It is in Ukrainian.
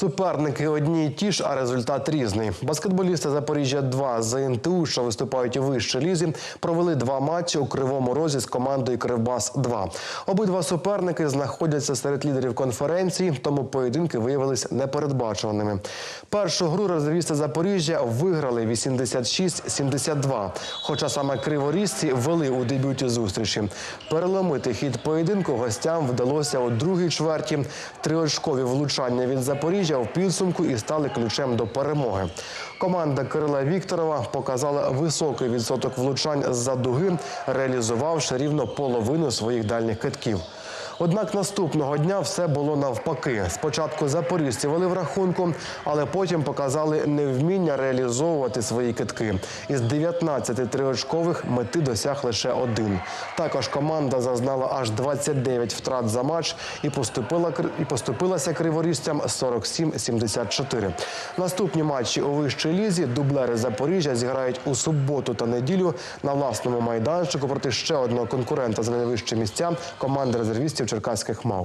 Суперники одні й ті ж, а результат різний. Баскетболісти Запоріжжя 2 з НТУ, що виступають у вищій лізі, провели два матчі у кривому розі з командою Кривбас 2 Обидва суперники знаходяться серед лідерів конференції, тому поєдинки виявилися непередбачуваними. Першу гру резервісти Запоріжжя виграли 86-72, Хоча саме криворізці вели у дебюті зустрічі. Переломити хід поєдинку гостям вдалося у другій чверті. Триочкові влучання від Запоріжжя в підсумку і стали ключем до перемоги. Команда Кирила Вікторова показала високий відсоток влучань з-за дуги, реалізувавши рівно половину своїх дальніх китків. Однак наступного дня все було навпаки. Спочатку запорізьці вели в рахунку, але потім показали невміння реалізовувати свої китки. Із 19 триочкових мети досяг лише один. Також команда зазнала аж 29 втрат за матч і поступила і поступилася криворіжцям 47-74. Наступні матчі у вищій лізі дублери Запоріжжя зіграють у суботу та неділю на власному майданчику проти ще одного конкурента за найвищі місця команди резервістів черкаських мав.